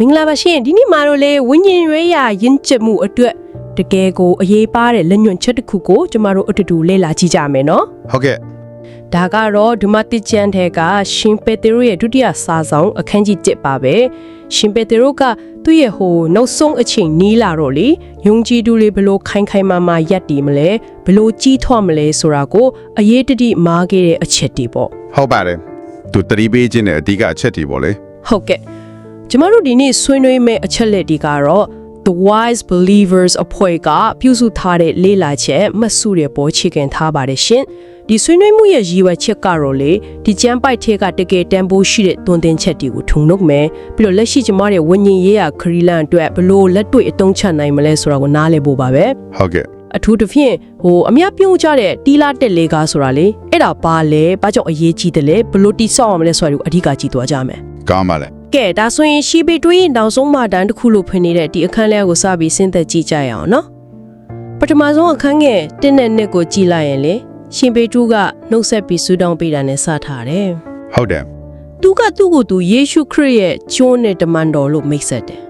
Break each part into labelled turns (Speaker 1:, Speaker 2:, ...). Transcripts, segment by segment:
Speaker 1: မင်္ဂလာပါရှင်ဒီနေ့မှာတော့လေဝิญဉ်ရွေးရရင့်ကျက်မှုအတွက်တကယ်ကိုအရေးပါတဲ့လက်ညွန်ချက်တစ်ခုကိုကျမတို့အတူတူလေ့လာကြည့်ကြမယ်နော်
Speaker 2: ဟုတ်ကဲ့
Speaker 1: ဒါကတော့ဒုမတိကျန်တဲ့ကရှင်ပေတရိုရဲ့ဒုတိယစာဆောင်အခန်းကြီး1ပါပဲရှင်ပေတရိုကသူ့ရဲ့ဟိုနောက်ဆုံးအချိန်နီးလာတော့လေယုံကြည်သူတွေဘလို့ခိုင်ခိုင်မာမာရက်တည်မလဲဘလို့ကြီးထွားမလဲဆိုတာကိုအရေးတတိမားခဲ့တဲ့အချက်တွေပေါ့
Speaker 2: ဟုတ်ပါတယ်သူတတိပေးခြင်းနဲ့အဓိကအချက်တွေပေါ့လေ
Speaker 1: ဟုတ်ကဲ့ ကျမတို့ဒီနေ့ဆွေးနွေးမယ့်အချက်လက်တွေကတော့ The Wise Believers အဖွဲ့ကပြုစုထားတဲ့လေ့လာချက်မှတ်စုတွေပေါ်ချခင်ထားပါတယ်ရှင်ဒီဆွေးနွေးမှုရဲ့ရည်ရွယ်ချက်ကတော့လေဒီကျမ်းပိုက်ထဲကတကယ်တန်ဖိုးရှိတဲ့သွန်သင်ချက်တွေကိုထုံနှုတ်မယ်ပြီးတော့လက်ရှိကျမတို့ဝิญဉ်ရေးရခရီးလန်အတွက်ဘလို့လက်တွေ့အသုံးချနိုင်မလဲဆိုတာကိုနားလည်ဖို့ပါပဲ
Speaker 2: ဟုတ်ကဲ့
Speaker 1: အထူးသဖြင့်ဟိုအများပြုံးကြတဲ့တီလာတက်လေကားဆိုတာလေအဲ့ဒါပါလဲဘာကြောင့်အရေးကြီးတယ်လဲဘလို့တိဆောက်အောင်မလဲဆိုတာကိုအဓိကကြည့်သွားကြမယ်
Speaker 2: ကောင်းပါလေ
Speaker 1: ကဲဒါဆိုရင်ရှီပေတွေးနောက်ဆုံးမှတန်းတစ်ခုလို့ဖွင့်နေတဲ့ဒီအခန်းလေးကိုစပြီးစဉ်းသက်ကြည့်ကြရအောင်နော်ပထမဆုံးအခန်းငယ်တင်းနဲ့နှစ်ကိုကြည့်လိုက်ရင်လေရှင်ပေတူးကနှုတ်ဆက်ပြီးဆူတောင်းပေးတာနဲ့စထားတယ်
Speaker 2: ဟုတ်တယ်
Speaker 1: သူကသူ့ကိုယ်သူယေရှုခရစ်ရဲ့ကျိုးနဲ့တမန်တော်လို့မိတ်ဆက်တယ်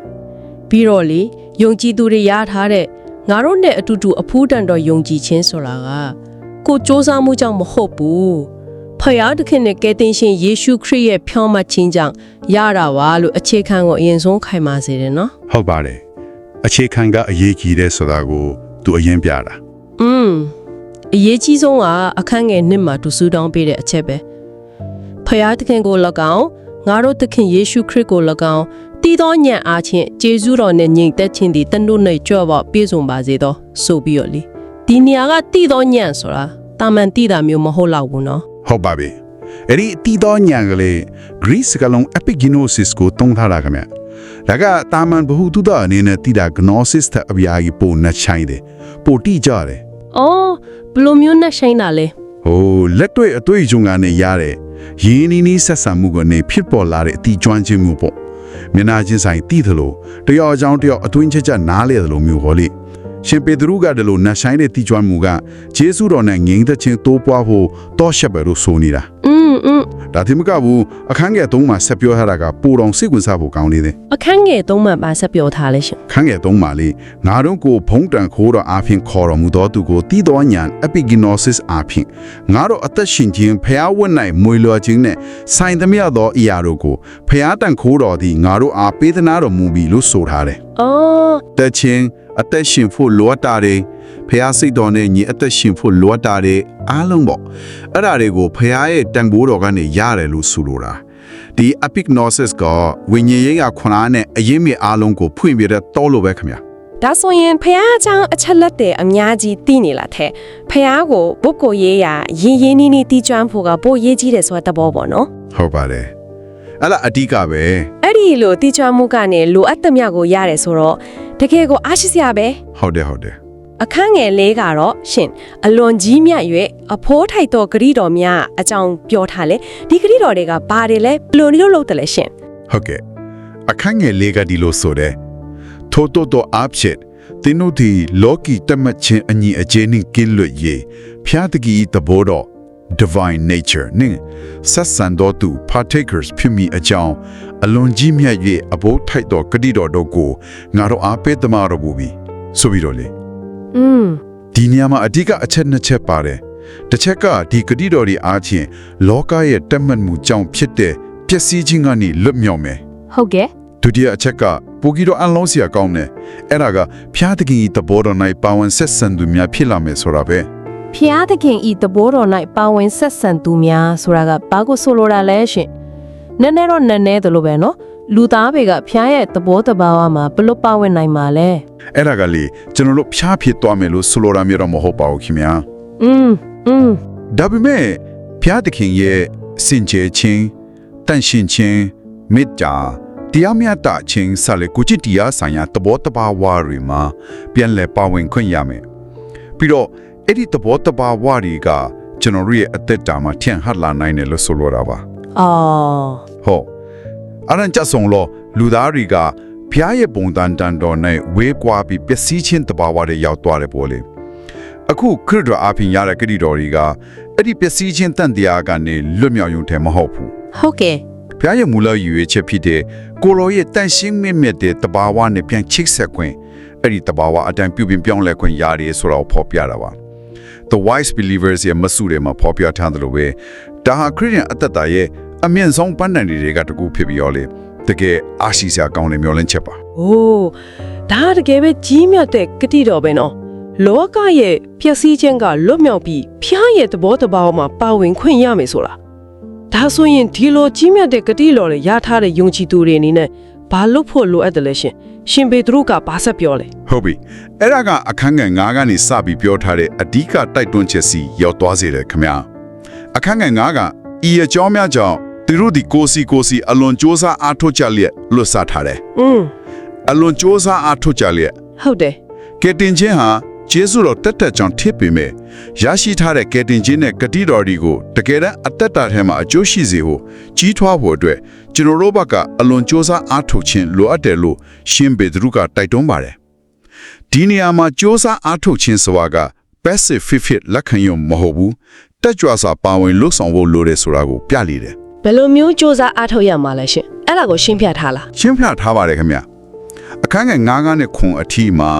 Speaker 1: ပြီးတော့လေယုံကြည်သူတွေရထားတဲ့ငါတို့နဲ့အတူတူအဖူးတန်တော်ယုံကြည်ခြင်းဆိုတာကကိုစ조사မှုကြောင့်မဟုတ်ဘူး ဖယားသခင်နဲ့ကယ်တင်ရှင်ယေရှုခရစ်ရဲ့ဖြောင်းမခြင်းကြောင့်ရတာပါလို့အခြေခံကိုအရင်ဆုံးခိုင်မာစေတယ်နော်
Speaker 2: ဟုတ်ပါတယ်အခြေခံကအရေးကြီးတဲ့ဆိုတာကိုသူအရင်ပြတာ
Speaker 1: อืมအရေးကြီးဆုံးကအခန်းငယ်နှစ်မှာသူစူတောင်းပေးတဲ့အချက်ပဲဖယားသခင်ကို၎င်းငါတို့သခင်ယေရှုခရစ်ကို၎င်းတည်သောညံ့အားဖြင့်ဂျေဇုတော်နဲ့ညီသက်ခြင်းသည်တန်တို့နဲ့ကြွပေါ်ပြည့်စုံပါစေသောဆိုပြီးတော့လေဒီနေရာကတည်သောညံ့ဆိုတာတာမန်တည်တာမျိုးမဟုတ်တော့ဘူးနော်
Speaker 2: ဟုတ်ပါပြီအဲ့ဒီတီတော်ညာကလေး Greece ကလုံး epigenosis ကိုတုံးထားတာခင်ဗျဒါကတာမန်ဘ ഹു တုဒအနေနဲ့တီတာ gnosis တဲ့အပြာကြီးပိုနှချိုင်းတယ်ပိုတိကြတယ်
Speaker 1: အော်ဘယ်လိုမျိုးနဲ့ရှိုင်းတာလဲ
Speaker 2: ဟိုလက်တွေ့အတွေ့အကြုံကနေရတဲ့ရင်းနှီးနှီးဆက်ဆံမှုကနေဖြစ်ပေါ်လာတဲ့အတီကျွမ်းခြင်းမှုပေါ့မျက်နာချင်းဆိုင်တည်သလိုတယောက်အကြောင်းတယောက်အတွင်းချက်ချက်နားလေသလိုမျိုးဟောလေ ရှင်ပေတရုကတလို့နတ်ဆိုင်တဲ့တီကျွမ်းမှုကဂျေစုတော်နဲ့ငြိမ်းသက်ခြင်းတိုးပွားဖို့တောရှက်ပဲလို့ဆိုနေတာ
Speaker 1: อืมอืม
Speaker 2: ဒါတိမကဘူးအခန်းငယ်၃မှာဆက်ပြောထားတာကပိုတော်စိတ်ဝင်စားဖို့ကောင်းနေတယ်
Speaker 1: အခန်းငယ်သုံးမှပါဆက်ပြောထားလဲရှင်
Speaker 2: ခန်းငယ်၃မှာလေငါတို့ကိုဖုံးတန်ခိုးတော်အားဖြင့်ခေါ်တော်မူသောသူကိုတည်တော်ညာ epigenosis အားဖြင့်ငါတို့အသက်ရှင်ခြင်းဖျားဝတ်၌မွေလျော်ခြင်းနဲ့ဆိုင်သမျှသောအရာတို့ကိုဖျားတန်ခိုးတော်သည်ငါတို့အားပေးသနာတော်မူပြီလို့ဆိုထားတယ်
Speaker 1: အော်
Speaker 2: ။တက်ချင်း အသက်ရှင်ဖို့လိုအပ်တာတွေဖျားစိတ်တော်နဲ့ညီအသက်ရှင်ဖို့လိုအပ်တာတွေအားလုံးပေါ့အဲ့ဒါတွေကိုဖျားရဲ့တန်ဖိုးတော်ကနေရတယ်လို့ဆိုလိုတာဒီ epignosis ကဝိညာဉ်ရေးကခွန်အားနဲ့အရင်မြေအားလုံးကိုဖွင့်ပြတဲ့တောလို့ပဲခင်ဗျာ
Speaker 3: ဒါဆိုရင်ဖះအချောင်းအချက်လက်တွေအများကြီးသိနေလားတဲ့ဖះကိုဘုတ်ကိုရေးရရင်ရင်းနီးနီးတီးကျွမ်းဖို့ကပိုရေးကြီးတယ်ဆိုတဲ့သဘောပေါ့နော်
Speaker 2: ဟုတ်ပါတယ်အဲ့ဒါအဓိကပဲ
Speaker 3: အဲ့ဒီလိုတီးကျွမ်းမှုကနေလိုအပ်သမျှကိုရတယ်ဆိုတော့ တကယ်ကိုအားရှိစရာပဲ
Speaker 2: ဟုတ်တယ်ဟုတ်တယ်
Speaker 3: အခန်းငယ်လေးကတော့ရှင်အလွန်ကြီးမြတ်၍အဖိုးထိုက်သောဂရိတော်များအကြောင်းပြောထားလေဒီဂရိတော်တွေကဘာတွေလဲဘယ်လိုလုပ်လုပ်တယ်လဲရှင်
Speaker 2: ဟုတ်ကဲ့အခန်းငယ်လေးကဒီလိုဆိုတဲ့ထို့တော့တော့အဖြစ်တင်းတို့ဒီလောကီတမတ်ချင်းအညီအကျေးနှင့်ကင်းလွတ်ရေးဖျားတကီတဘောတော့ divine nature နှင့်ဆက်ဆံတော်သူ partakers ဖြစ်မိအကြောင်းအလွန်ကြီးမြတ်၍အဘိုးထိုက်တော်ဂတိတော်တို့ကိုငါတို့အားပေးသမားတော်မူပြီဆိုပြီးတော့လေ
Speaker 1: อืม
Speaker 2: ဒီနေရာမှာအဓိကအချက်နှစ်ချက်ပါတယ်တစ်ချက်ကဒီဂတိတော်ဒီအားဖြင့်လောကရဲ့တက်မှတ်မှုကြောင့်ဖြစ်တဲ့ပျက်စီးခြင်းကနေလွတ်မြောက်မယ်
Speaker 1: ဟုတ်ကဲ့
Speaker 2: ဒုတိယအချက်ကပူကီတော့အလုံးစရာကောင်းတယ်အဲ့ဒါကဖျားတကင်ဤတဘောတော်၌ပါဝင်ဆက်ဆံသူများဖြစ်လာမယ်ဆိုတာပဲ
Speaker 1: ဖျားသခင်ဤတဘောတော်၌ပါဝင်ဆက်ဆံသူများဆိုတာကဘာကိုဆိုလိုတာလဲရှင်နည်းနည်းတော့နည်းနည်းသလိုပဲနော်လူသားတွေကဖျားရဲ့တဘောတဘာဝမှာဘလို့ပါဝင်နိုင်မှာလဲ
Speaker 2: အဲ့ဒါကလေကျွန်တော်တို့ဖျားဖြစ်သွားမယ်လို့ဆိုလိုတာမျိုးတော့မဟုတ်ပါဘူးခင်ဗျာ
Speaker 1: อืมอืม
Speaker 2: ဒါပေမဲ့ဖျားတခင်ရဲ့စင်ကြယ်ခြင်းတန်ရှင်းခြင်းမေတ္တာတရားမျှတခြင်းစလေကိုကြည်တရားဆိုင်ရာတဘောတဘာဝတွေမှာပြန်လည်ပါဝင်ခွင့်ရမယ်ပြီးတော့ အဲ့ဒီတဘောတဘာဝတွေကကျွန်တော်တို့ရဲ့အသက်တာမှာထင်ဟပ်လာနိုင်တယ်လို့ဆိုလိုတာပါ
Speaker 1: အော်
Speaker 2: ဟုတ်အရန်ကြဆုံလို့လူသားတွေကဖျားရဲ့ပုံတန်တန်တော်နဲ့ဝေးကွာပြီးပျက်စီးခြင်းတဘာဝတွေရောက်သွားတယ်ပေါ့လေအခုခရစ်တော်အဖင်ရတဲ့ဂတိတော်တွေကအဲ့ဒီပျက်စီးခြင်းတန်တရားကနေလွတ်မြောက်ရုံထဲမဟုတ်ဘူး
Speaker 1: ဟုတ်ကဲ့
Speaker 2: ဘုရားရဲ့မူလရည်ရွယ်ချက်ဖြစ်တဲ့ကိုရောရဲ့တန်ရှင်းမြင့်မြတ်တဲ့တဘာဝနဲ့ပြန်ချိတ်ဆက်ခွင့်အဲ့ဒီတဘာဝအတိုင်းပြုပြင်ပြောင်းလဲခွင့်ရတယ်ဆိုတော့ဖော်ပြတာပါ The Wise Believers ရဲ့မဆုတွေမှာဖော်ပြထားသလိုပဲဒါဟာခရစ်ယာန်အသက်တာရဲ့အမြင့်ဆုံးပန်းတိုင်တွေကတကူဖြစ်ပြီးရောလေတကယ်အားရှိစရာကောင်းတဲ့မျှော်လင့်ချက်ပါ။
Speaker 1: အိုးဒါကတကယ်ပဲကြီးမြတ်တဲ့ဂတိတော်ပဲနော်။လောကရဲ့ပျက်စီးခြင်းကလွတ်မြောက်ပြီးဖျားရဲ့သဘောတဘာဝမှာပါဝင်ခွင့်ရမယ်ဆိုတာ။ဒါဆိုရင်ဒီလိုကြီးမြတ်တဲ့ဂတိတော်တွေရထားတဲ့ယုံကြည်သူတွေအနေနဲ့ဘာလို့ဖို့လိုအပ်တယ်လဲရှင်။ ရှင်ပေတရုကဘာဆက်ပြောလဲ
Speaker 2: ဟုတ်ပြီအဲ့ဒါကအခန်းငယ်9ကနေစပြီးပြောထားတဲ့အဓိကတိုက်တွန်းချက်စီရောက်သွားစေတယ်ခင်ဗျာအခန်းငယ်9ကဤအကြောင်းများကြောင့်သူတို့ဒီကိုစီကိုစီအလွန်စ조사အားထုတ်ကြလျက်လွတ်စားထားတယ်
Speaker 1: ။อืม
Speaker 2: အလွန်စ조사အားထုတ်ကြလျက်
Speaker 1: ဟုတ်တယ်
Speaker 2: ကယ်တင်ခြင်းဟာ ကျေးဇူးတော်တက်တက်ကြောင့်ဖြစ်ပေမဲ့ရရှိထားတဲ့ကယ်တင်ခြင်းနဲ့ဂတိတော်တွေကိုတကယ်တမ်းအသက်တာထဲမှာအကျိုးရှိစေဖို့ကြီးထွားဖို့အတွက်ကျွန်တော်တို့ဘက်ကအလွန်စ조사အားထုတ်ခြင်းလိုအပ်တယ်လို့ရှင်ပေတရုကတိုက်တွန်းပါတယ်ဒီနေရာမှာစ조사အားထုတ်ခြင်းဆိုတာက passive fit fit လက်ခံရုံမဟုတ်ဘူးတက်ကြွစွာပါဝင်လှုပ်ဆောင်ဖို့လိုတယ်ဆိုတာကိုပြလိတယ်
Speaker 1: ။ဘယ်လိုမျိုးစ조사အားထုတ်ရမှာလဲရှင်။အဲ့ဒါကိုရှင်းပြထားလား
Speaker 2: ရှင်းပြထားပါတယ်ခင်ဗျအခန်းငယ်9ကနေခွန်အထီမှာ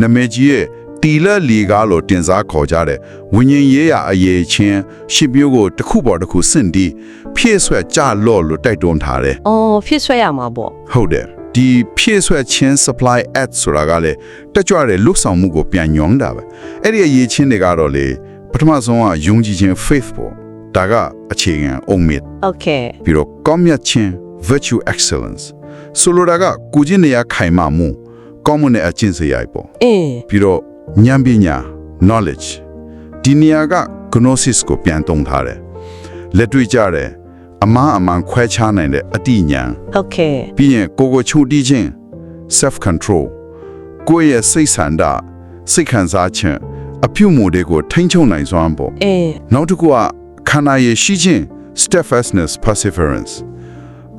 Speaker 2: နမေကြီးရဲ့ တီလက်လီကားလို့တင်စားခေါ်ကြတဲ့ဝิญဉ်ရေးရအရေးချင်းရှစ်မျိုးကိုတစ်ခုပေါ်တစ်ခုစင့်တီးဖြည့်ဆွဲကြလော့လို့တိုက်တွန်းထားတယ်။
Speaker 1: အော်ဖြစ်ဆွဲရမှာပေါ့
Speaker 2: ဟုတ်တယ်ဒီဖြည့်ဆွဲချင်း supply add ဆိုတာကလည်းတက်ကြွတဲ့လုဆောင်မှုကိုပြန်ညွှန်းတာပဲအဲ့ဒီအရေးချင်းတွေကတော့လေပထမဆုံးကယုံကြည်ခြင်း faith ပေါ့ဒါကအခြေခံအုံမြစ်။
Speaker 1: Okay
Speaker 2: ပြီးတော့ကောင်းမြတ်ခြင်း virtue excellence ဆိုလိုတာကကိုချင်းနေရခိုင်မာမှုကောင်းမွန်တဲ့အကျင့်စရိုက်ပေါ့။
Speaker 1: အင်း
Speaker 2: ပြီးတော့ ဉာဏ်ပညာ knowledge ဒီနေရာက gnosis ကိုပြန်သုံးထားတယ်လက်တွေ့ကြတယ်အမှားအမှန်ခွဲခြားနိုင်တဲ့အတိညာဏ်
Speaker 1: Okay
Speaker 2: ပြီးရင်ကိုယ်ကိုချုပ်တီးခြင်း self control ကိုယ့်ရဲ့စိတ်ဆန္ဒစိတ်ခံစားခြင်းအပြုအမူတွေကိုထိန်းချုပ်နိုင်စွမ်းပေါ့
Speaker 1: အင်း
Speaker 2: နောက်တစ်ခုကခန္ဓာရဲ့ရှိခြင်း steadfastness perseverance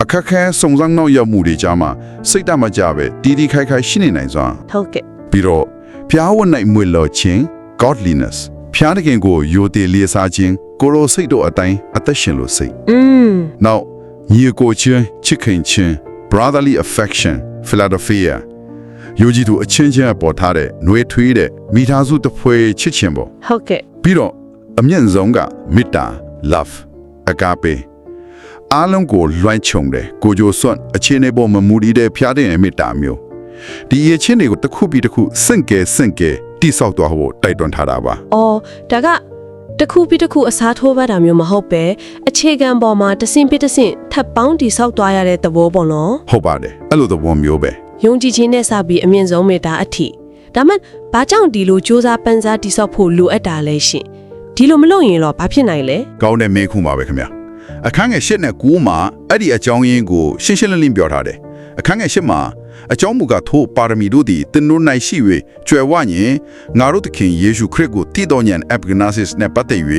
Speaker 2: အခက်ခဲစုံစမ်းနောက်ရမှုတွေကြားမှာစိတ်တမကြပဲတည်တည်ခိုင်ခိုင်ရှိနေနိုင်စွမ်း
Speaker 1: ဟုတ်ကဲ့
Speaker 2: ပြီးတော့ ဖျားဝတ်နိုင်မွေလော်ခြင်း godliness ဖျားတခင်ကိုယိုတည်လေးစားခြင်းကိုယ်တော်စိတ်တို့အတိုင်းအသက်ရှင်လို့စိတ်
Speaker 1: อืม
Speaker 2: နောက်ညီကိုချင်းချစ်ခင်ချင်း brotherly affection philadelphia ယိုကြည်သူအချင်းချင်းအပေါ်ထားတဲ့နှွေးထွေးတဲ့မိသားစုတစ်ဖွဲ့ချစ်ခြင်းပေါ့
Speaker 1: ဟုတ်ကဲ့
Speaker 2: ပြီးတော့အမျက်ဆုံးကမေတ္တာ love အကာပေအားလုံးကိုလွှမ်းခြုံတယ်ကိုကြိုစွန့်အခြေအနေပေါ်မမူတည်တဲ့ဖျားတဲ့မေတ္တာမျိုး ဒီအချင်းတွေကိုတစ်ခုပြီးတစ်ခုစင့်ကဲစင့်ကဲတိဆောက်သွားဖို့တိုက်တွန်းထားတာပါ
Speaker 1: အော်ဒါကတစ်ခုပြီးတစ်ခုအစားထိုးပတ်တာမျိုးမဟုတ်ပဲအခြေခံပေါ်မှာတစ်ဆင့်ပြီးတစ်ဆင့်ထပ်ပေါင်းတိဆောက်သွားရတဲ့သဘောပေါ့နော်
Speaker 2: ဟုတ်ပါတယ်အဲ့လိုသဘောမျိုးပဲ
Speaker 1: ယုံကြည်ခြင်းနဲ့စပြီးအမြင့်ဆုံးမေတ္တာအထိဒါမှဘာကြောင့်ဒီလိုစ조사ပန်းစားတိဆောက်ဖို့လိုအပ်တာလဲရှင်ဒီလိုမလုပ်ရင်တော့ဘာဖြစ်နိုင်လဲ
Speaker 2: ကောင်းတဲ့မေးခွန်းပါပဲခင်ဗျာအခန်းငယ်၈နဲ့9မှာအဲ့ဒီအကြောင်းရင်းကိုရှင်းရှင်းလင်းလင်းပြောထားတယ်အခန်းငယ်၈မှာ အကြောင်းမူကားထို့ပါရမီတို့သည်တင်တို့၌ရှိ၍ကျွယ်ဝရင်ငါတို့သခင်ယေရှုခရစ်ကိုတည်တော်ညံ epignosis နဲ့ပတ်သက်၍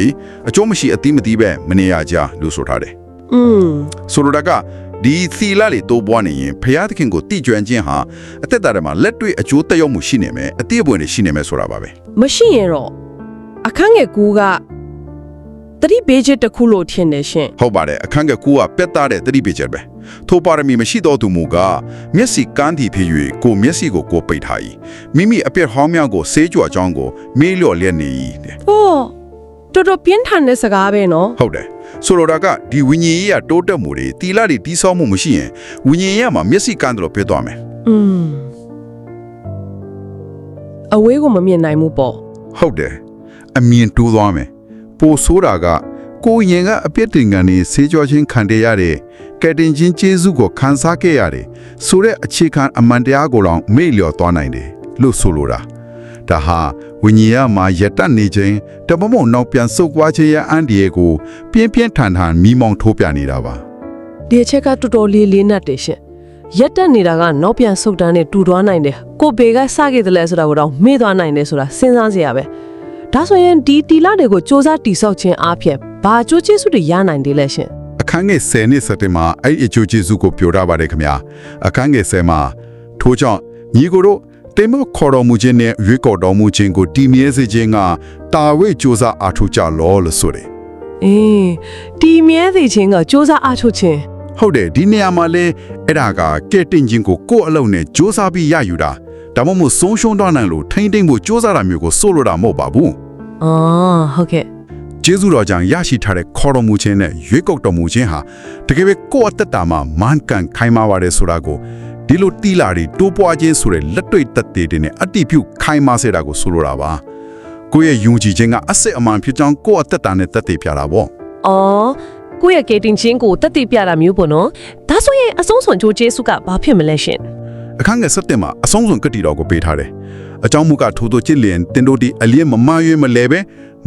Speaker 2: အကျိုးမရှိအတိမတိပဲမနေရကြလို့ဆိုထားတယ်
Speaker 1: อืม
Speaker 2: ဆိုလိုတာကဒီသီလတွေတိုးပွားနေရင်ဖျားသခင်ကိုတည်ကျွမ်းခြင်းဟာအသက်တာထဲမှာလက်တွေ့အကျိုးသက်ရောက်မှုရှိနေမယ်အတိအပွင့်တွေရှိနေမယ်ဆိုတာပါပဲ
Speaker 1: မရှိရင်တော့အခန်းငယ်ကူက တတိဘေးချက်တစ်ခုလို့ထင်တယ်ရှင်
Speaker 2: ဟုတ်ပါတယ်အခန်းကကူကပက်သားတဲ့တတိပိချက်ပဲထိုပါရမီမရှိတော်သူမူကမျက်စိကန်းတီဖြစ်၍ကိုမျက်စိကိုကိုပိတ်ထား၏မိမိအပြစ်ဟောင်းများကိုဆေးကြောအကြောင်းကိုမေးလျော်လျက်နေ၏တဲ့။
Speaker 1: အိုးတော်တော်ပြင်းထန်တဲ့စကားပဲနော်
Speaker 2: ဟုတ်တယ်ဆိုလိုတာကဒီဝိညာဉ်ရေးရတိုးတက်မှုတွေတီလာတွေတီးဆောက်မှုမရှိရင်ဝိညာဉ်ရေးမှာမျက်စိကန်းတယ်လို့ပြောသွားမယ်။
Speaker 1: อืมအဝေးကိုမမြင်နိုင်ဘူးပေါ့
Speaker 2: ဟုတ်တယ်အမြင်တိုးသွားမယ် ပိုဆိုးတာကကိုယ်ရင်ကအပြစ်တင်ကန်နေဆေးကြောချင်းခံရရတဲ့ကယ်တင်ချင်းကျေးဇူးကိုခံစားခဲ့ရတယ်ဆိုတဲ့အခြေခံအမှန်တရားကိုတော့မေ့လျော်သွားနိုင်တယ်လို့ဆိုလိုတာဒါဟာဝိညာဉ်ရမှာရတတ်နေခြင်းတပမုံနောက်ပြန်ဆုတ်သွားခြင်းရဲ့အန်ဒီရဲ့ကို ပြင်းပြင်းထန်ထန်မိမောင်းထိုးပြနေတာပါ။
Speaker 1: ဒီအချက်ကတော်တော်လေးလေးနက်တယ်ရှင်။ရက်တက်နေတာကနောက်ပြန်ဆုတ်တန်းနဲ့တူသွားနိုင်တယ်။ကိုဘေကစခဲ့တယ်လဲဆိုတာကိုတော့မေ့သွားနိုင်တယ်ဆိုတာစဉ်းစားစရာပဲ။ ဒါဆိုရင်ဒီတီလာတွေကိုစ조사တိဆောက်ခြင်းအပြင်ဘာအကျိုးကျေးဇူးတွေရနိုင်တယ်လဲရှင်
Speaker 2: အခန်းငယ်10နှစ်7မှာအဲ့ဒီအကျိုးကျေးဇူးကိုပြောရပါတယ်ခင်ဗျာအခန်းငယ်10မှာထိုးကြောင့်ညီကိုတို့တေမခေါ်တော်မူခြင်းနဲ့ရွေးကော်တော်မူခြင်းကိုတည်မြဲစေခြင်းကတာဝိစ조사အားထုတ်ကြလောလို့ဆိုတယ်
Speaker 1: ။အေးတီမြဲစေခြင်းကစ조사အားထုတ်ခြင်း
Speaker 2: ဟုတ်တယ်ဒီနေရာမှာလဲအဲ့ဒါကကဲတင်ချင်းကိုကိုယ့်အလုံးနဲ့စ조사ပြီးရယူတာဒါမှမဟုတ်ဆုံးရှုံးတော့နိုင်လို့ထိမ့်သိမ့်ဖို့စ조사တာမျိုးကိုစိုးလို့တာမဟုတ်ပါဘူး
Speaker 4: အော်ဟုတ်ကဲ့
Speaker 2: ကျေးဇူးတော်ကြောင့်ရရှိထားတဲ့ခေါ်တော်မူခြင်းနဲ့ရွေးကောက်တော်မူခြင်းဟာတကယ်ပဲကိုယ့်အသက်တာမှာမန်ကန်ခိုင်မာပါတယ်ဆိုတာကိုဒီလိုတီလာတွေတိုးပွားခြင်းဆိုတဲ့လက်တွေ့သက်သေတွေနဲ့အတိပြုခိုင်မာစေတာကိုဆိုလိုတာပါကိုယ့်ရဲ့ယုံကြည်ခြင်းကအစစ်အမှန်ဖြစ်ကြောင်းကိုယ့်အသက်တာနဲ့သက်သေပြတာပေါ့
Speaker 1: အော်ကိုယ့်ရဲ့ကေတင်ချင်းကိုတက်တည်ပြတာမျိုးပေါ့နော်ဒါဆိုရင်အဆုံးစွန်ဂျိုဂျေဆုကဘာဖြစ်မလဲရှင်
Speaker 2: အခန်းငယ်7တင်မှာအဆုံးစွန်ကတိတော်ကိုပေးထားတယ် အကြောင်းမူကားထိုသို့ကြည်လျင်တင်တို့ဒီအလျင်မမရွေးမလဲပဲ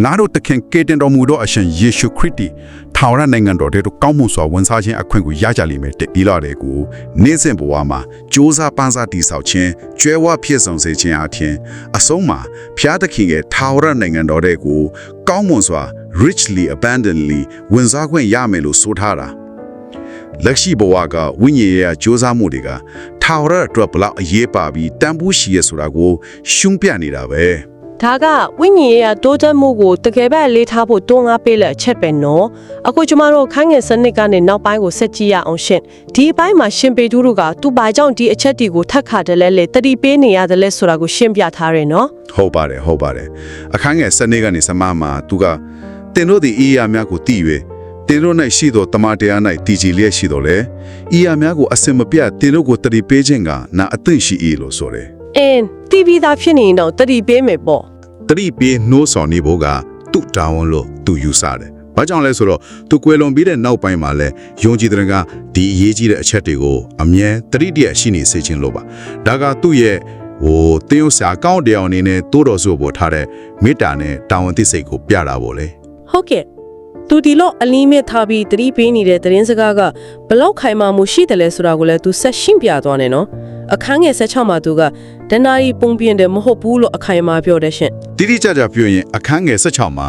Speaker 2: ငါတို့တခင်ကယ်တင်တော်မူသောအရှင်ယေရှုခရစ်တီထာဝရနိုင်ငံတော်ထဲသို့ကောင်းမှုစွာဝင်စားခြင်းအခွင့်ကိုရကြလိမ့်မယ်တည်လာတဲ့ကိုနေ့စဉ်ဘဝမှာစ조사ပန်းစားတည်ဆောက်ခြင်းကြွယ်ဝဖြစ်ဆောင်စေခြင်းအပြင်အဆုံးမှာဖျားသခင်ရဲ့ထာဝရနိုင်ငံတော်ထဲကိုကောင်းမွန်စွာ richly abundantly ဝင်စားခွင့်ရမယ်လို့ဆိုထားတာလက်ရှိဘဝကဝိညာဉ်ရေးအကျိုးစားမှုတွေက ထာဝရအတွက်ဘလောက်အရေးပါပြီးတန်ဖိုးရှိရဆိုတာကိုရှုံးပြနေတာပဲ
Speaker 1: ဒါကဝိညာဉ်ရေးတိုးတက်မှုကိုတကယ်ပဲအလေးထားဖို့တွန်းအားပေးလက်အချက်ပဲနော်အခုကျမတို့ခိုင်းငယ်စနစ်ကနေနောက်ပိုင်းကိုဆက်ကြည့်ရအောင်ရှင်ဒီအပိုင်းမှာရှင်ပေတူးတို့ကသူ့ဘာကြောင့်ဒီအချက်တီကိုထပ်ခါတယ်လဲလေတတိပေးနေရတယ်လဲဆိုတာကိုရှင်းပြထားတယ်နော်
Speaker 2: ဟုတ်ပါတယ်ဟုတ်ပါတယ်အခန်းငယ်စနေကနေစမမှာသူကတင်တို့ဒီအေးရများကိုတည်၍ တင်တို့၌ရှိသောတမန်တရား၌တည်ကြည်လျက်ရှိတော်လေအေးရများကိုအစင်မပြတ်တင်တို့ကိုတတိပေးခြင်းကနာအသင့်ရှိ၏လို့ဆိုတယ်
Speaker 1: အင်းတီဗီသားဖြစ်နေရင်တော့တတိပေးမယ်ပေါ့
Speaker 2: တတိပေးနှိုးဆော်နေဖို့ကသူ့တာဝန်လို့သူယူဆတယ်။ဘာကြောင့်လဲဆိုတော့သူကွယ်လွန်ပြီးတဲ့နောက်ပိုင်းမှာလဲယုံကြည်တဲ့ကဒီအရေးကြီးတဲ့အချက်တွေကိုအမြဲတတိတရရှိနေစေခြင်းလို့ပါ။ဒါကသူ့ရဲ့ဟိုတင်းဥစာကောင်းတရားအနေနဲ့တိုးတော်ဆိုပေါ်ထားတဲ့မေတ္တာနဲ့တာဝန်သိစိတ်ကိုပြတာပေါ့လေ
Speaker 1: ဟုတ်ကဲ့ သူဒီလို့အလင်းမဲ့ထားပြီးတတိပေးနေတဲ့သတင်းစကားကဘလောက်ခိုင်မာမှုရှိတယ်လဲဆိုတာကိုလည်းသူဆက်ရှင်းပြသွားတယ်နော်အခန်းငယ်16မှာသူကဒဏ္ဍာရီပုံပြင်းတယ်မဟုတ်ဘူးလို့အခိုင်အမာပြောတယ်ရှင်။
Speaker 2: တိတိကျကျပြောရင်အခန်းငယ်16မှာ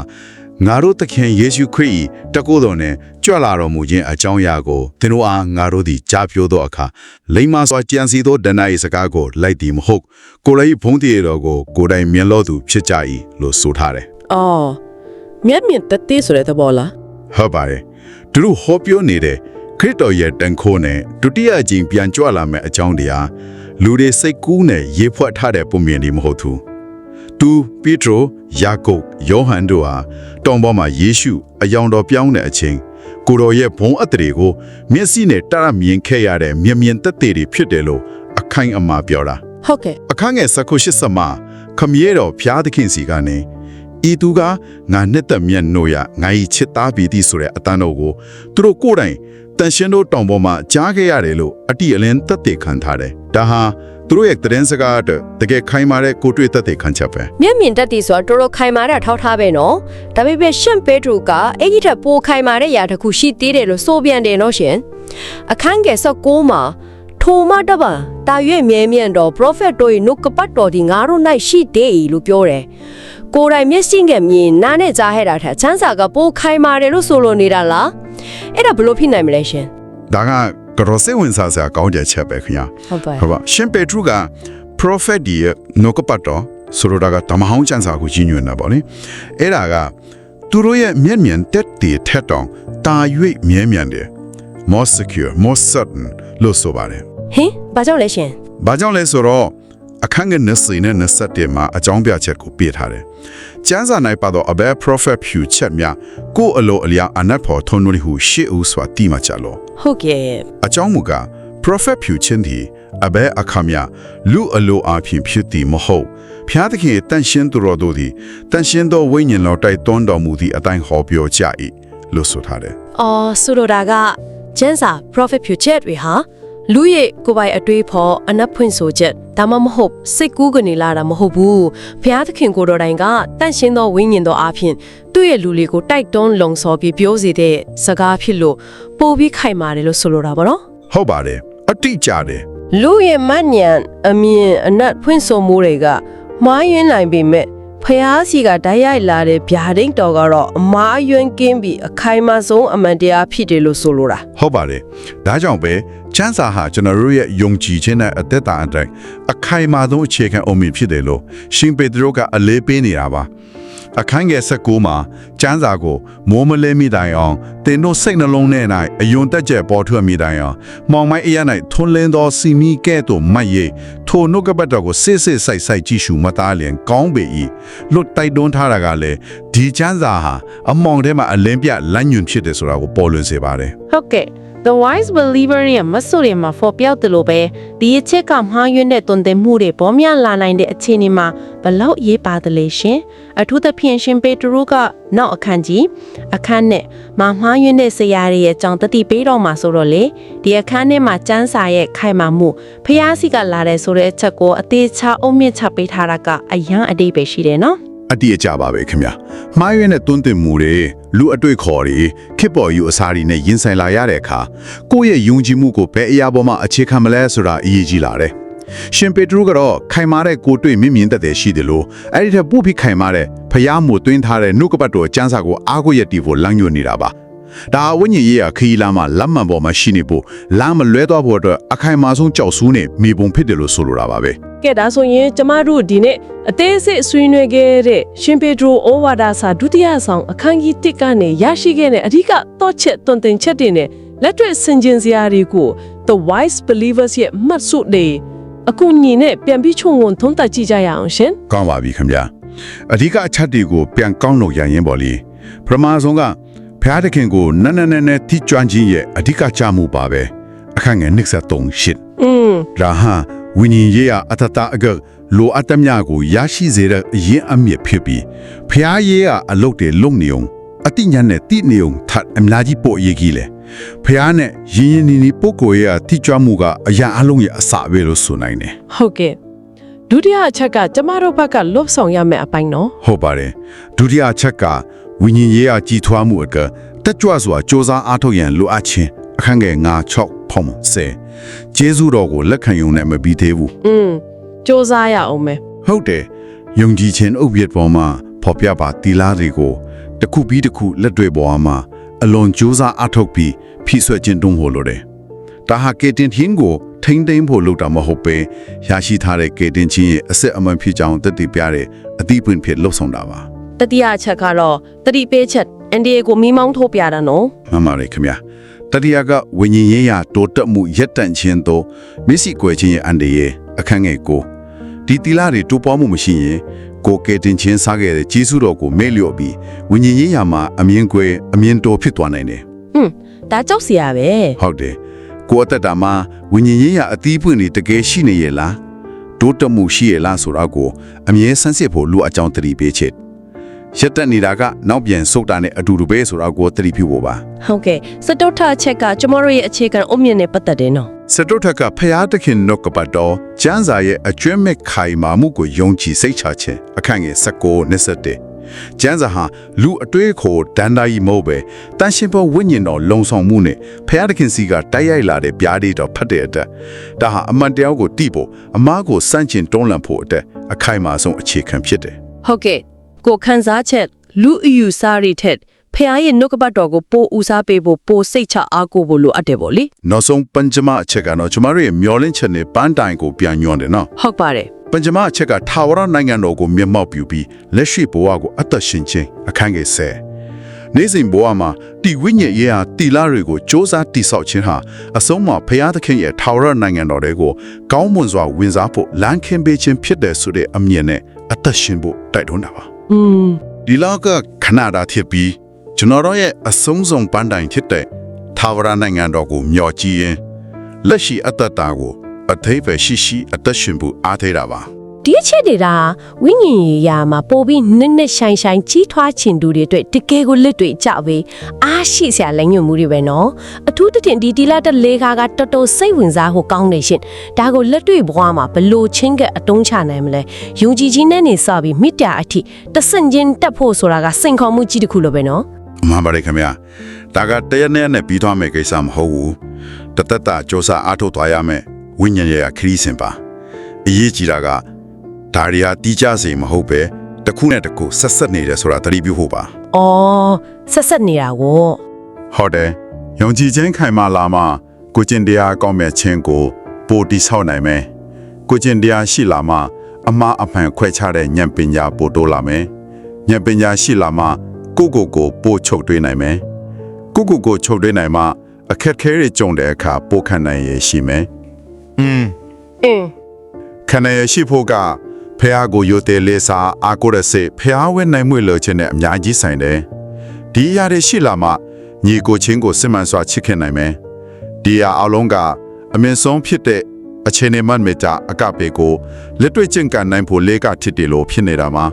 Speaker 2: ငါတို့သခင်ယေရှုခရစ်၏တကုတော်နဲ့ကြွလာတော်မူခြင်းအကြောင်းအရာကိုသင်တို့အားငါတို့သည်ကြားပြောသောအခါလိမ္မာစွာကြံစီသောဒဏ္ဍ၏စကားကိုလိုက်သည်မဟုတ်ကိုယ်လည်းဘုန်းတည်တော်ကိုကိုယ်တိုင်မြင်လို့သူဖြစ်ကြ၏လို့ဆိုထားတယ်
Speaker 1: အော် မြတ်မြင့်တသေးဆိုတဲ့သဘောလား။
Speaker 2: ဟုတ်ပါတယ်။သူတို့ဟောပြောနေတဲ့ခရစ်တော်ရဲ့တန်ခိုးနဲ့ဒုတိယအကြိမ်ပြန်ကြွလာမယ့်အကြောင်းတရားလူတွေစိတ်ကူးနဲ့ရေဖွက်ထားတဲ့ပုံမြင်ဒီမဟုတ်ဘူး။သူပီထရိုယာကုပ်ယောဟန်တို့ဟာတောင်ပေါ်မှာယေရှုအယောင်တော်ပြောင်းတဲ့အချိန်ကိုတော်ရဲ့ဘုံအပ်တွေကိုမျက်စိနဲ့တရမြင်ခဲ့ရတဲ့မြင်မြင်သက်သေတွေဖြစ်တယ်လို့အခိုင်အမာပြောတာ
Speaker 1: ဟုတ်ကဲ့
Speaker 2: အခန်းငယ်၁၈ဆက်မှာခမည်းတော်ဖျားသခင်စီကနေ ဤသူကငါနှစ်သက်မြတ်နို့ရငါ၏ချစ်သားပြည်သည်ဆိုတဲ့အတန်းတော်ကိုသူတို့ကိုယ်တိုင်တန်ရှင်တို့တောင်ပေါ်မှာကြားခဲ့ရတယ်လို့အတိအလင်းသက်သေခံထားတယ်ဒါဟာသူတို့ရဲ့သတင်းစကားအတွက်တကယ်ခိုင်မာတဲ့ကိုယ်တွေ့သက်သေခံချက်ပဲ
Speaker 5: မျက်မြင်တက်တည်ဆိုတာတော်တော်ခိုင်မာတဲ့ထောက်ထားပဲနော်ဒါပေမဲ့ရှင့်ပေထရိုကအဲ့ဒီထက်ပိုခိုင်မာတဲ့ຢာတစ်ခုရှိသေးတယ်လို့ဆိုပြန်တယ်နော်ရှင်အခန်းငယ်16မှာထိုမတပါတာရွေ့မြဲမြံတော် prophet တို့၏နှုတ်ကပတ်တော်ဒီငါတို့၌ရှိသေး၏လို့ပြောတယ် ကိုယ်တိုင်မျက်စိငယ်မြင်နားနဲ့ကြားဟဲ့တာထက်ချမ်းစာကပိုခိုင်မာတယ်လို့ဆိုလိုနေတာလားအဲ့ဒါဘယ်လို့ဖြစ်နိုင်မလဲရှင်
Speaker 2: ဒါကကတော့စိတ်ဝင်စားစရာကောင်းတဲ့ချက်ပဲခင်ဗျာ
Speaker 5: ဟုတ်ပါ
Speaker 2: ဟုတ်ပါရှင်ပေထရုက prophet ဒီရဲ့နှုတ်ကပတ်တော်ဆိုလိုတာကဓမ္မဟောင်းကျမ်းစာကိုကြီးညွှန်တာပေါ့လေအဲ့ဒါကသူတို့ရဲ့မျက်မြင်တက်တည်ထက်တောင်တာ၍မြဲမြံတယ် more secure more certain လို့ဆိုပါတယ်
Speaker 5: ဟင်ဘာကြောင့်လဲရှင်။
Speaker 2: ဘာကြောင့်လဲဆိုတော့ အခန်းငယ်20နဲ့27မှာအကြောင်းပြချက်ကိုပြထားတယ်။ကျမ်းစာ၌ပါတော့အဘဲ prophet ဖြူချက်များကိုယ်အလိုအလျောက်အနတ်ဖို့ထုံလို့ဟုရှေ့ဦးစွာတိမချလို့
Speaker 1: ဟုတ်ကဲ့
Speaker 2: အကြောင်းမူကား prophet ဖြူချင်းသည်အဘဲအခါမြလူအလိုအဖြစ်ဖြစ်သည်မဟုတ်ဖျားသခင်ရဲ့တန်ရှင်းသူတော်တို့သည်တန်ရှင်းသောဝိညာဉ်တော်တိုက်တွန်းတော်မူသည့်အတိုင်းဟောပြောကြ၏လို့ဆိုထားတယ်
Speaker 5: အော်ဆိုလိုတာကကျန်းစာ prophet future တွေဟာ လူရဲ့ကိုယ်ပိုင်အတွေးဖော်အနက်ဖွင့်ဆိုချက်ဒါမှမဟုတ်စိတ်ကူးကနေလာတာမဟုတ်ဘူးဘုရားသခင်ကိုယ်တော်တိုင်ကတန့်ရှင်းသောဝိညာဉ်တော်အဖြစ်သူ့ရဲ့လူလေးကိုတိုက်တွန်းလုံဆော်ပြီးပြောစေတဲ့စကားဖြစ်လို့ပို့ပြီးခိုင်မာတယ်လို့ဆိုလိုတာပေါ့နော်။
Speaker 2: ဟုတ်ပါတယ်အတိအကျတယ်
Speaker 1: လူရဲ့မညံအမြင်အနက်ဖွင့်ဆိုမှုတွေကမှားယွင်းနိုင်ပေမဲ့ဖျားစီကတိုက်ရိုက်လာတဲ့ဗျာဒိတ်တော်ကတော့အမားယွင်းကင်းပြီးအခိုင်အမာဆုံးအမှန်တရားဖြစ်တယ်လို့ဆိုလိုတာ
Speaker 2: ဟုတ်ပါတယ်ဒါကြောင့်ပဲ ချမ်းစာဟာကျွန်တော်တို့ရဲ့ယုံကြည်ခြင်းနဲ့အသက်တာအတိုင်းအခိုင်အမာဆုံးအခြေခံအုံမြင့်ဖြစ်တယ်လို့ရှင်ပေတရုကအလေးပေးနေတာပါအခန်းငယ်16မှာကျမ်းစာကိုမိုးမလဲမိတိုင်အောင်တင်တို့စိတ်နှလုံးထဲ၌အယွန်တက်ကျက်ပေါ်ထွက်မိတိုင်အောင်မောင်မိုင်းအရ၌ထွန်းလင်းသောစီမီကဲ့သို့မတ်ရိပ်ထိုနှုတ်ကပတ်တော်ကိုစစ်စစ်ဆိုင်ဆိုင်ကြည့်ရှုမှတ်သားလျင်ကောင်းပေ၏လွတ်တိုက်တွန်းထားတာကလည်းဒီကျမ်းစာဟာအမောင်ထဲမှာအလင်းပြလမ်းညွန်ဖြစ်တယ်ဆိုတာကိုပေါ်လွင်စေပါတယ်
Speaker 6: ဟုတ်ကဲ့ The wise believer ရဲ့မဆိုတွေမှာဖော်ပြတယ်လို့ပဲဒီအချက်ကမှားယွင်းတဲ့တွင်တင်မှုတွေပေါ်များလာနိုင်တဲ့အခြေအနေမှာဘလောက်ရေးပါတယ်လဲရှင်အထူးသဖြင့်ရှင်ပေတရုကနောက်အခန်းကြီးအခန်းနဲ့မမှားယွင်းတဲ့ဆရာတွေရဲ့ကြောင့်တတိပေးတော့မှာဆိုတော့လေဒီအခန်းထဲမှာစန်းစာရဲ့ခိုင်မာမှုဖျားစီကလာတဲ့ဆိုတဲ့အချက်ကိုအသေးချအုံမြင့်ချပေးထားတာကအယံအတိတ်ပဲရှိတယ်နော်
Speaker 2: အတိအကျပါပဲခင်ဗျာမှားရွေးတဲ့တွန်းတင်မှုတွေလူအတွေ့ခေါ်တွေခစ်ပေါ်ယူအစားတွေနဲ့ရင်ဆိုင်လာရတဲ့အခါကိုယ့်ရဲ့ယုံကြည်မှုကိုဘယ်အရာပေါ်မှာအခြေခံမလဲဆိုတာအရေးကြီးလာတယ်ရှင်ပေတရုကတော့ခိုင်မာတဲ့ကိုယ်တွေ့မြင့်မြင့်သက်သက်ရှိတယ်လို့အဲ့ဒီထက်ပိုပြီးခိုင်မာတဲ့ဖျားမှုတွင်းထားတဲ့နှုတ်ကပတ်တော်ကျမ်းစာကိုအားကိုးရတီဖို့လမ်းညွှန်နေတာပါ ဒါဝိညာဉ်ရေးရခရီးလမ်းမှာလက်မှန်ပေါ်မှာရှိနေဖို့လမ်းမလွဲသွားဖို့အတွက်အခိုင်အမာဆုံးကြောက်ဆူးနေမိပုံဖြစ်တယ်လို့ဆိုလိုတာပါပဲ
Speaker 1: ကဲဒါဆိုရင်ကျမတို့ဒီနေ့အသေးစိတ်ဆွေးနွေးခဲ့တဲ့ရှင်ပေဒရိုဩဝါဒစာဒုတိယဆောင်အခန်းကြီး1ကနေရရှိခဲ့တဲ့အဓိကတော့ချက်တွင်တင်ချက်တွေနဲ့လက်တွေ့ဆင်ခြင်စရာတွေကို The Wise Believers ရဲ့မှတ်စုတွေအခုညီနဲ့ပြန်ပြီးခြုံငုံသုံးသပ်ကြည့်ကြရအောင်ရှင်
Speaker 2: ကောင်းပါပြီခင်ဗျာအဓိကအချက်တွေကိုပြန်ကောင်းလို့ရရင်ပေါ့လေပထမဆုံးက ဖျားတခင်ကိုနက်နက်နဲနဲထိကျွမ်းခြင်းရဲ့အဓိကချမှုပါပဲအခန့်ငယ်23ရှစ်
Speaker 1: อืม
Speaker 2: ဒါဟာဝိညာဉ်ရေးရအတတအကလိုအပ်တဲ့မြကိုရရှိစေတဲ့အရင်အမြစ်ဖြစ်ပြီးဖျားရေးရအလုတ်တွေလုံနေအောင်အတိညာနဲ့တိနေအောင်ထပ်အများကြီးပို့ရေးကြီးလေဖျားနဲ့ရင်းရင်းနီနီပုဂ္ဂိုလ်ရဲ့ထိကျွမ်းမှုကအရာအလုံးရဲ့အစပဲလို့ဆိုနိုင်တယ်
Speaker 1: ဟုတ်ကဲ့ဒုတိယအချက်ကကျမတို့ဘက်ကလွတ်ဆောင်ရမယ့်အပိုင်းနော်
Speaker 2: ဟုတ်ပါတယ်ဒုတိယအချက်က ဝိညာဉ်ရေးအကြီးထွားမှုအကတက်ကြွစွာစ조사အားထုတ်ရန်လိုအပ်ခြင်းအခန်းငယ်9 6ဖုံဆယ်ဂျေဇုတော်ကိုလက်ခံယုံနဲ့မပြီးသေးဘူး
Speaker 1: อืมစ조사ရအောင်မယ်
Speaker 2: ဟုတ်တယ်ယုံကြည်ခြင်းဥပ္ပယတ်ပေါ်မှာဖော်ပြပါတီလာတွေကိုတစ်ခုပြီးတစ်ခုလက်တွေ့ပေါ်မှာအလွန်စ조사အားထုတ်ပြီးဖြည့်ဆွက်ခြင်းတုံးဖို့လိုတယ်ဒါဟာကေတင်ဟင်းကိုထိမ့်သိမ်းဖို့လုပ်တာမဟုတ်ပဲရရှိထားတဲ့ကေတင်ချင်းရဲ့အစစ်အမှန်ဖြစ်ကြောင်းသက်တည်ပြတဲ့အသီးပွင့်ဖြစ်လှုပ်ဆောင်တာပါ
Speaker 1: တတိယအချက်ကတော့တတိပေးချက်အန်ဒီအေကိုမိမောင်းထိုးပြတာနော်
Speaker 2: မှန်ပါတယ်ခင်ဗျာတတိယကဝိညာဉ်ရေးရာတိုးတက်မှုရက်တန့်ခြင်းတို့မစ္စည်းကွယ်ခြင်းရဲ့အန်ဒီရဲ့အခန်းငယ်ကိုဒီတီလာတွေတိုးပွားမှုမရှိရင်ကိုကဲတင်ချင်းစားခဲ့တဲ့ဂျေစုတော်ကိုမေ့လျော့ပြီးဝိညာဉ်ရေးရာမှာအမြင်ကွယ်အမြင်တော်ဖြစ်သွားနိုင်တယ်
Speaker 1: ဟွန်းဒါကြောက်စရာပဲ
Speaker 2: ဟုတ်တယ်ကိုအသက်တာမှာဝိညာဉ်ရေးရာအသီးပွင့်တွေတကယ်ရှိနေရဲ့လားတိုးတက်မှုရှိရဲ့လားဆိုတာကိုအမြဲဆန်းစစ်ဖို့လူအကြောင်းတတိပေးချက် ရက်တက်နေတာကနောက်ပြန်ဆုတ်တာနဲ့အတူတူပဲဆိုတာကိုတတိပြုဖို့ပါ
Speaker 1: ဟုတ်ကဲ့စတုထအချက်ကကျမတို့ရဲ့အခြေခံအုတ်မြင့်နဲ့ပတ်သက်တယ်နော်
Speaker 2: စတုထကဖျားတခင်နှုတ်ကပတ်တော်ကျမ်းစာရဲ့အကျွမ်းမဲ့ခိုင်မာမှုကိုယုံကြည်စိတ်ချခြင်းအခန့်ငယ်19 21ကျမ်းစာဟာလူအတွေးခေါ်ဒန္တာကြီးမဟုတ်ပဲတန်ရှင်ဘဝိညာဉ်တော်လုံဆောင်မှုနဲ့ဖျားတခင်စီကတိုက်ရိုက်လာတဲ့ပြားတွေတော်ဖတ်တဲ့အတွက်ဒါဟာအမှန်တရားကိုတိဖို့အမားကိုစန့်ကျင်တွန်းလှန်ဖို့အတွက်အခိုင်အမာဆုံးအခြေခံဖြစ်တယ်
Speaker 1: ဟုတ်ကဲ့ ကိုခန်းစားချက်လူအယူစားရီထက်ဖះရဲ့နှုတ်ကပတ်တော်ကိုပိုဦးစားပေးဖို့ပိုစိတ်ချအားကိုးဖို့လိုအပ်တယ်ဗောလေ
Speaker 2: နောက်ဆုံးပัญจမအချက်ကတော့ကျွန်တော်တို့ရဲ့မျောလင့်ချက်နဲ့ပန်းတိုင်ကိုပြန်ညွှန်တယ်နော်
Speaker 1: ဟုတ်ပါတယ်
Speaker 2: ပัญจမအချက်ကထာဝရနိုင်ငံတော်ကိုမျက်မှောက်ပြုပြီးလက်ရှိဘဝကိုအသက်ရှင်ခြင်းအခန်းငယ်ဆယ်နေ့စဉ်ဘဝမှာတီဝိညာဉ်ရေးဟာတီလာတွေကိုစ조사တိဆောက်ခြင်းဟာအဆုံးမှာဘုရားသခင်ရဲ့ထာဝရနိုင်ငံတော်တွေကိုကောင်းမွန်စွာဝင်စားဖို့လမ်းခင်းပေးခြင်းဖြစ်တယ်ဆိုတဲ့အမြင်နဲ့အသက်ရှင်ဖို့တိုက်တွန်းတာပါ
Speaker 1: อืม
Speaker 2: ဒီလောကခဏတာဖြစ်ပြီးကျွန်တော်တို့ရဲ့အဆုံးစွန်ပန်းတိုင်ဖြစ်တဲ့ထာဝရနိုင်ငံတော်ကိုမျှော်ကြည့်ရင်လက်ရှိအသက်တာကိုအသေးပဲရှိရှိအသက်ရှင်ဖို့အားသေးတာပါ
Speaker 7: ဒီအချက်တွေကဝိညာဉ်ရေးရာမှာပို့ပြီးနက်နက်ရှိုင်ရှိုင်ကြီးထွားချင်သူတွေအတွက်တကယ်ကိုလက်တွေကြပေးအားရှိစရာလက်ညွှန်မှုတွေပဲနော်အထူးသဖြင့်ဒီတီလာတက်လေးကားကတော်တော်စိတ်ဝင်စားဖို့ကောင်းနေရှင်ဒါကိုလက်တွေ့ဘဝမှာဘလို့ချင်းကအတုံးချနိုင်မလဲယုံကြည်ခြင်းနဲ့နေစပြီးမိတ္တရာအထိတဆင့်ချင်းတက်ဖို့ဆိုတာကစိန်ခေါ်မှုကြီးတစ်ခုလိုပဲနော်
Speaker 2: မှန်ပါတယ်ခင်ဗျာဒါကတရနဲ့နဲ့ပြီးသွားမယ့်ကိစ္စမဟုတ်ဘူးတသက်တာစ조사အားထုတ်သွားရမယ်ဝိညာဉ်ရဲ့ခရီးစဉ်ပါအရေးကြီးတာက ဒါရီယာတီးကြစေမဟုတ်ပဲတစ်ခုနဲ့တစ်ခုဆက်ဆက်နေတယ်ဆိုတာသတိပြုဖို့ပါ
Speaker 7: အော်ဆက်ဆက်နေတာကို
Speaker 2: ဟုတ်တယ်ယုံကြည်ခြင်းခိုင်မာလာမှကိုကျင့်တရားကောင်းမြတ်ခြင်းကိုပိုတိဆောက်နိုင်မယ်ကိုကျင့်တရားရှိလာမှအမှားအမှန်ခွဲခြားတဲ့ဉာဏ်ပညာပိုတိုးလာမယ်ဉာဏ်ပညာရှိလာမှကိုယ့်ကိုယ်ကိုပို့ချုပ်တွေးနိုင်မယ်ကိုယ့်ကိုယ်ကိုချုပ်တွေးနိုင်မှအခက်ခဲတွေကြုံတဲ့အခါပို့ခံနိုင်ရရှိမယ်อืม
Speaker 1: အင်း
Speaker 2: ခန္ဓာရရှိဖို့က ဖះကိုယိုတဲလေးစားအာကိုရစေဖះဝဲနိုင်မှုလို့ခြင်းနဲ့အများကြီးဆိုင်တယ်ဒီအရာတွေရှိလာမှညီကိုချင်းကိုစစ်မှန်စွာချစ်ခင်နိုင်မယ်ဒီအရာအလုံးကအမြင့်ဆုံးဖြစ်တဲ့အခြေအနေမှန်မေတ္တာအကပေကိုလက်တွေ့ကျင့်ကြံနိုင်ဖို့လေးကထစ်တယ်လို့ဖြစ်နေတာမှာ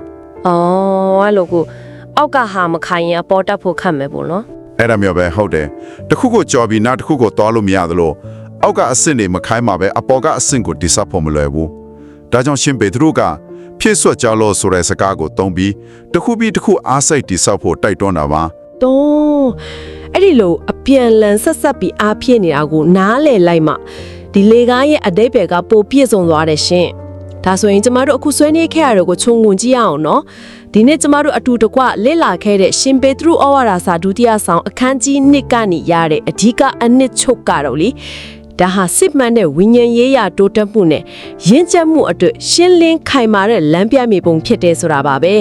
Speaker 3: အော်အဲ့လိုကိုအောက်ကဟာမခိုင်ရင်အပေါ်တက်ဖို့ခတ်မယ်ပေါ့နော်
Speaker 2: အဲ့ဒါမျိုးပဲဟုတ်တယ်တခုကိုကြော်ပြီးနောက်တစ်ခုကိုသွားလို့မရသလိုအောက်ကအဆင့်တွေမခိုင်းမှာပဲအပေါ်ကအဆင့်ကိုတိစပ်ဖို့မလွယ်ဘူး ဒါကြောင့်ရှင်ပေသူတို့ကဖြည့်ဆွတ်ကြလို့ဆိုတဲ့စကားကိုသုံးပြီးတစ်ခုပြီးတစ်ခုအားစိတ်တိစပ်ဖို့တိုက်တွန်းတာပါ
Speaker 1: တော့အဲ့ဒီလိုအပြန်လန်ဆက်ဆက်ပြီးအားဖြစ်နေတာကိုနားလည်လိုက်မှဒီလေကားရဲ့အတိတ်ဘယ်ကပိုပြည့်စုံသွားတယ်ရှင်ဒါဆိုရင်ကျမတို့အခုဆွေးနွေးခဲ့ရတဲ့ကိုခြုံငုံကြည့်ရအောင်နော်ဒီနေ့ကျမတို့အတူတကွလေ့လာခဲ့တဲ့ရှင်ပေတရုဩဝါဒစာဒုတိယဆောင်အခန်းကြီး1ကနေရတဲ့အဓိကအနှစ်ချုပ်ကတော့လေ ဒါဟာစစ်မှန်တဲ့ဝိညာဉ်ရေးရာတိုးတက်မှုနဲ့ရင့်ကျက်မှုအတွက်ရှင်းလင်းခိုင်မာတဲ့လမ်းပြမြေပုံဖြစ်တယ်ဆိုတာပါပဲ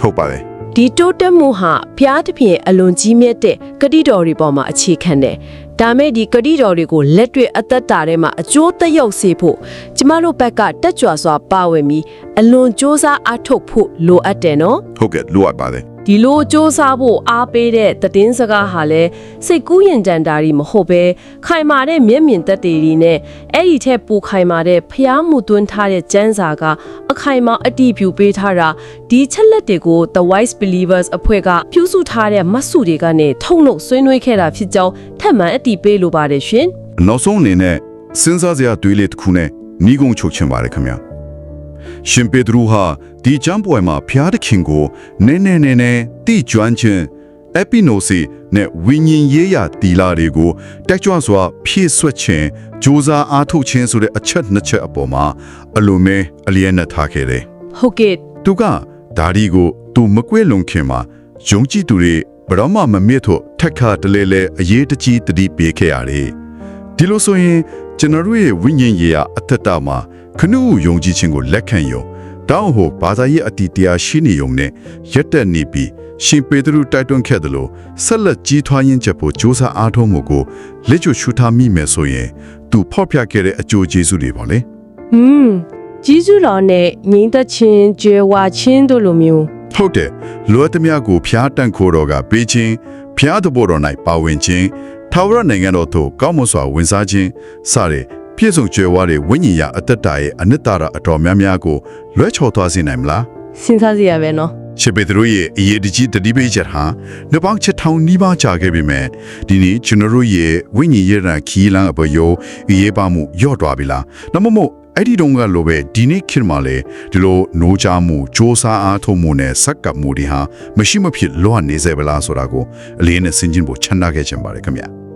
Speaker 2: ထုတ်ပါတယ်
Speaker 1: ဒီတိုးတက်မှုဟာဖျားသဖြင့်အလွန်ကြီးမြတ်တဲ့ကတိတော်တွေပေါ်မှာအခြေခံတယ်။ဒါမဲ့ဒီကတိတော်တွေကိုလက်တွေ့အသက်တာထဲမှာအကျိုးသက်ရောက်စေဖို့ကျမတို့ဘက်ကတက်ကြွစွာပါဝင်ပြီးအလွန်စ조사အားထုတ်ဖို့လိုအပ်တယ်နော်
Speaker 2: ဟုတ်ကဲ့လိုအပ်ပါတယ်။
Speaker 1: ဒီလိုစ조사ဖို့အားပေးတဲ့သတင်းစကားဟာလည်းစိတ်ကူးရင်တန်တာတွေမဟုတ်ပဲခိုင်မာတဲ့မျက်မြင်သက်သေတွေနဲ့အဲ့ဒီထက်ပိုခိုင်မာတဲ့ဖျားမှုသွင်းထားတဲ့ကျမ်းစာကအခိုင်မာအတည်ပြုပေးထားတာဒီချက်လက်တွေကို The Wise Believers အဖွဲ့ကပြုစုထားတဲ့မတ်စုတွေကနေထုတ်နှုတ်ဆွေးနွေးခဲ့တာဖြစ်ကြောင်းထပ်မံအတည်ပြုလိုပါတယ်ရှင်
Speaker 2: နောက်ဆုံးအနေနဲ့စဉ်းစားစရာတွေးလေတစ်ခုနဲ့ညီကုံချုပ်ချင်ပါတယ်ခင်ဗျာ ရှင်ပေတရုဟာဒီဂျမ်ပွဲမှာဖျားသခင်ကိုနည်းနည်းနည်းနည်းတိကျွမ်းခြင်း epinosi နဲ့ဝိညာဉ်ရေးရာတီလာတွေကိုတက်ကြွစွာဖြည့်ဆွတ်ခြင်းစူးစမ်းအားထုတ်ခြင်းဆိုတဲ့အချက်နှစ်ချက်အပေါ်မှာအလိုမဲအလျက်နဲ့ထားခဲ့တယ်။
Speaker 1: ဟုတ်ကဲ့
Speaker 2: သူကဒါဒီကိုသူမကွဲလွန်ခင်မှာယုံကြည်သူတွေဘရမမမြင့်ထို့ထက်ခါတလဲလဲအရေးတကြီးတတိပေးခဲ့ရတယ်ဒီလိုဆိုရင်ကျွန်တော်တို့ရဲ့ဝိညာဉ်ရေးရာအသက်တာမှာ ခဏယုံကြည်ခြင်းကိုလက်ခံယုံတောင်းဟိုဘာသာရေးအတီတရားရှိနေုံနဲ့ရက်တက်နေပြီးရှင်ပေတရုတိုက်တွန်းခဲ့တယ်လို့ဆက်လက်ကြီးထွားရင်းချက်ဖို့စ조사အားထုတ်မှုကိုလက်ကျွတ်ရှုထားမိမယ်ဆိုရင်သူဖောက်ပြခဲ့တဲ့အကျိုးကျေးဇူးတွေပါလေ။
Speaker 1: ဟွန်းကြီးစုတော်နဲ့ငိမ့်သက်ခြင်းကြွယ်ဝခြင်းတို့လိုမျိုး
Speaker 2: ဟုတ်တယ်လွတ်သမျှကိုဖျားတန့်ခိုးတော်ကပေးခြင်းဖျားတဘောတော်၌ပါဝင်ခြင်းထာဝရနိုင်ငံတော်သို့ကောင်းမွန်စွာဝင်စားခြင်းစတဲ့ ပြည့်စုံကြွယ်ဝတဲ့ဝိညာဉ်ရအတ္တတာရဲ့အနိတ္တရအတော်များများကိုလွဲချော်သွားစေနိုင်မလား
Speaker 1: စဉ်းစားစရာပဲနော်
Speaker 2: ရှေပေသူတို့ရဲ့အရေးတကြီးတတိပိချက်ဟာနှစ်ပေါင်းချက်ထောင်နီးပါးကြာခဲ့ပြီမဲ့ဒီနေ့ကျွန်တော်တို့ရဲ့ဝိညာဉ်ရတဲ့ခီးလန်းအပေါ်ရောအရေးပါမှုညော့သွားပြီလား။ဒါမှမဟုတ်အဲ့ဒီတုန်းကလိုပဲဒီနေ့ခင်မှာလေဒီလိုနိုးချမှုစ조사အားထုတ်မှုနဲ့စက်ကပ်မှုတွေဟာမရှိမဖြစ်လောနေစေပါလားဆိုတာကိုအလေးနဲ့စဉ်းကျင်ဖို့ချန်တာခဲ့ခြင်းပါတယ်ခင်ဗျာ။